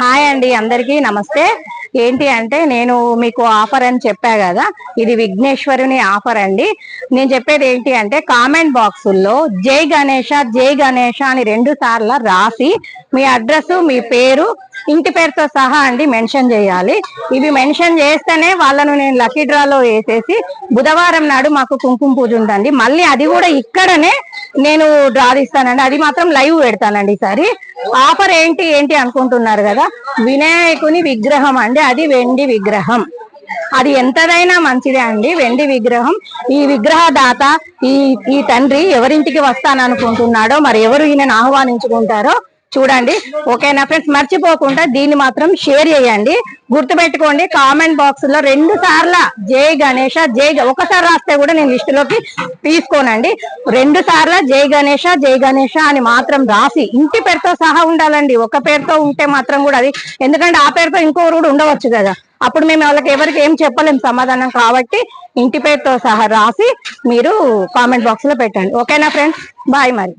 Hi అండి అందరికీ నమస్తే. ఏంటి అంటే నేను మీకు ఆఫర్ అని చెప్పా కదా ఇది విఘ్నేశ్వరుని ఆఫర్ అండి. నేను చెప్పేది ఏంటి అంటే కామెంట్ బాక్సుల్లో జై గణేష జై గణేష అని రెండు సార్లు రాసి మీ అడ్రస్ మీ పేరు ఇంటి పేరుతో సహా అండి మెన్షన్ చేయాలి. ఇవి మెన్షన్ చేస్తేనే వాళ్ళను నేను లక్కీ డ్రాలో వేసేసి బుధవారం నాడు మాకు కుంకుమ పూజ ఉందండి. మళ్ళీ అది కూడా ఇక్కడనే నేను డ్రా తీస్తానండి. అది మాత్రం లైవ్ పెడతానండి ఈసారి ఆఫర్ ఏంటి ఏంటి అనుకుంటున్నారు కదా? వినాయకుని విగ్రహం అండి. అది వెండి విగ్రహం. అది ఎంతదైనా మంచిదే అండి. వెండి విగ్రహం. ఈ విగ్రహ దాత ఈ ఈ తండ్రి ఎవరింటికి వస్తాననుకుంటున్నాడో మరి ఎవరు ఈయనను ఆహ్వానించుకుంటారో చూడండి. ఓకేనా ఫ్రెండ్స్? మర్చిపోకుండా దీన్ని మాత్రం షేర్ చేయండి. గుర్తుపెట్టుకోండి కామెంట్ బాక్స్లో రెండు సార్ల జై గణేష జై గ- ఒకసారి రాస్తే కూడా నేను లిస్ట్లోకి తీసుకోనండి. రెండు సార్ల జై గణేష జై గణేష అని మాత్రం రాసి ఇంటి పేరుతో సహా ఉండాలండి. ఒక పేరుతో ఉంటే మాత్రం కూడా అది ఎందుకంటే ఆ పేరుతో ఇంకొకరు కూడా ఉండవచ్చు కదా. అప్పుడు మేము వాళ్ళకి ఎవరికి ఏం చెప్పలేం సమాధానం కాబట్టి ఇంటి పేరుతో సహా రాసి మీరు కామెంట్ బాక్స్లో పెట్టండి. ఓకేనా ఫ్రెండ్స్ బాయ్ మరి.